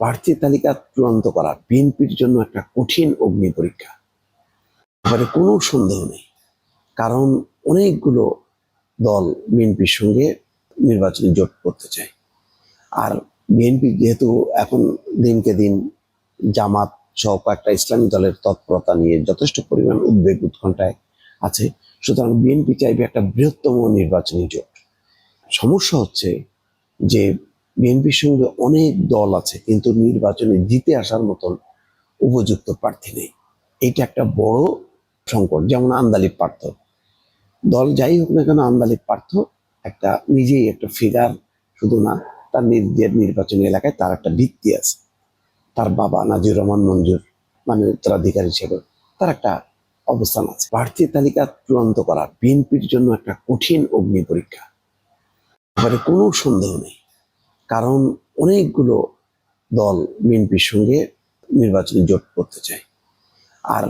প্রার্থী তালিকা চূড়ান্ত করা বিএনপির জন্য একটা কঠিন অগ্নি পরীক্ষা। এবারে কোনো সন্দেহ নেই, কারণ অনেকগুলো দল বিএনপির সঙ্গে নির্বাচনী জোট করতে চায়। আর বিএনপি যেহেতু এখন দিনকে দিন জামাত সহ কয়েকটা ইসলামী দলের তৎপরতা নিয়ে যথেষ্ট পরিমাণ উদ্বেগ উৎকণ্ঠায় আছে, সুতরাং বিএনপি চাইবে একটা বৃহত্তম নির্বাচনী জোট। সমস্যা হচ্ছে যে বিএনপির সঙ্গে অনেক দল আছে, কিন্তু নির্বাচনে জিতে আসার মতন উপযুক্ত প্রার্থী নেই। এটা একটা বড় সংকট, যেমন আন্দালিব পার্থ। দল যাই হোক না কেন, আন্দালিব পার্থ একটা নিজেই একটা ফিগার শুধু না, তার নিজের নির্বাচনী এলাকায় তার একটা ভিত্তি আছে। তার বাবা নাজির রহমান মঞ্জুর মানে উত্তরাধিকার হিসেবে তার একটা অবস্থান আছে। প্রার্থী তালিকা চূড়ান্ত করা বিএনপির জন্য একটা কঠিন অগ্নি পরীক্ষা। এবারে কোনো সন্দেহ নেই। কারণ অনেকগুলো দল বিএনপির সঙ্গে নির্বাচনে জোট করতে চায়। আর